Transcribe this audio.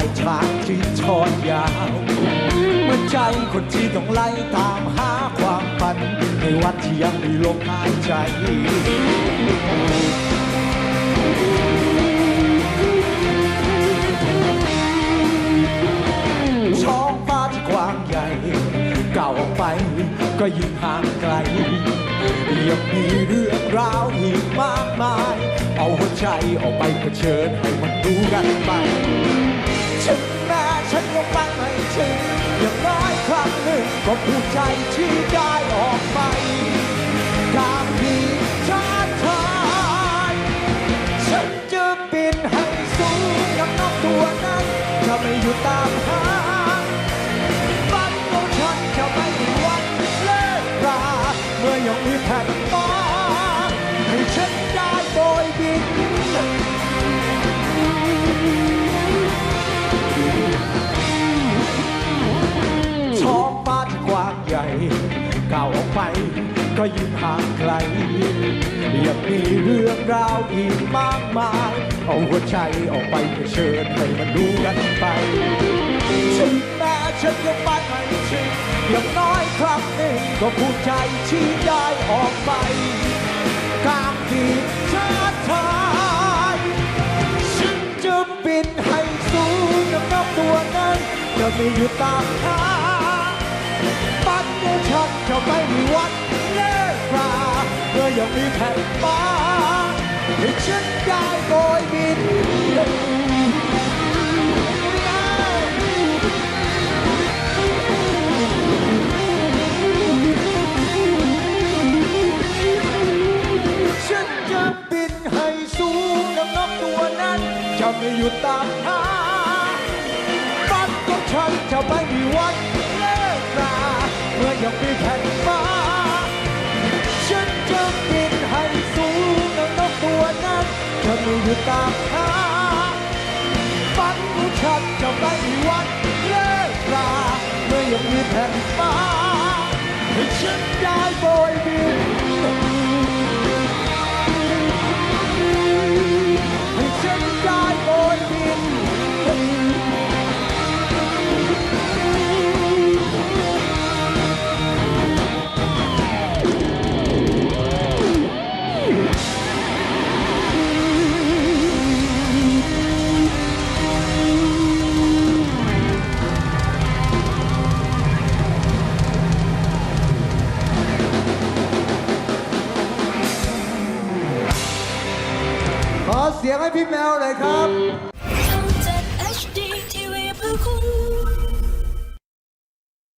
ายทากที่ทอดยาวเมื่อใจคนที่ต้องไล่ตามหาความฝันในวัดที่ยังมีลมหายใจท้องฟ้าที่กว้างใหญ่เก่าไปก็ยิ่งห่างไกลยังมีเรื่องราวอีกมากมาย เอาหัวใจออกไปเผชิญให้มันรู้กันไป ถึงแม้ฉันยังไปไม่ถึงอย่างน้อยครั้งหนึ่งก็ผู้ใจที่ได้ออกไปตามที่ ก็ยิ่งห่างไกลยังมีเรื่องราวอีกมากมาย เอาหัวใจออกไปเผชิญให้มันดูกันไปถึงแม้ฉันยังไปไม่ถึงอย่างน้อยครั้งหนึ่งก็ภูมิใจที่ได้ออกไปกลางที่ท้าทยฉันจะบินให้สูงกับนกตัวนั้นจะไม่หยุดตามหาง จะไม่มีวันเลิกราเมื่อยังมีแผ่นฟ้าให้ฉันได้โบยบินฉันจะบินให้สูงกับนกตัวนั้น จะไม่หยุดตามหาฝันของฉันจะไม่มีวันเลิกรา เมื่อยังมีแผ่นฟ้า ฉันจะบินให้สูงกับนกตัวนั้นจะไม่หยุดตามหาฝันของฉันจะไม่มีวันเลิกราเมื่อยังมีแผ่นฟ้าให้ฉันได้โบยบิน สียงให้พี่แมวเลยครับ HD TV เพื่อคุณ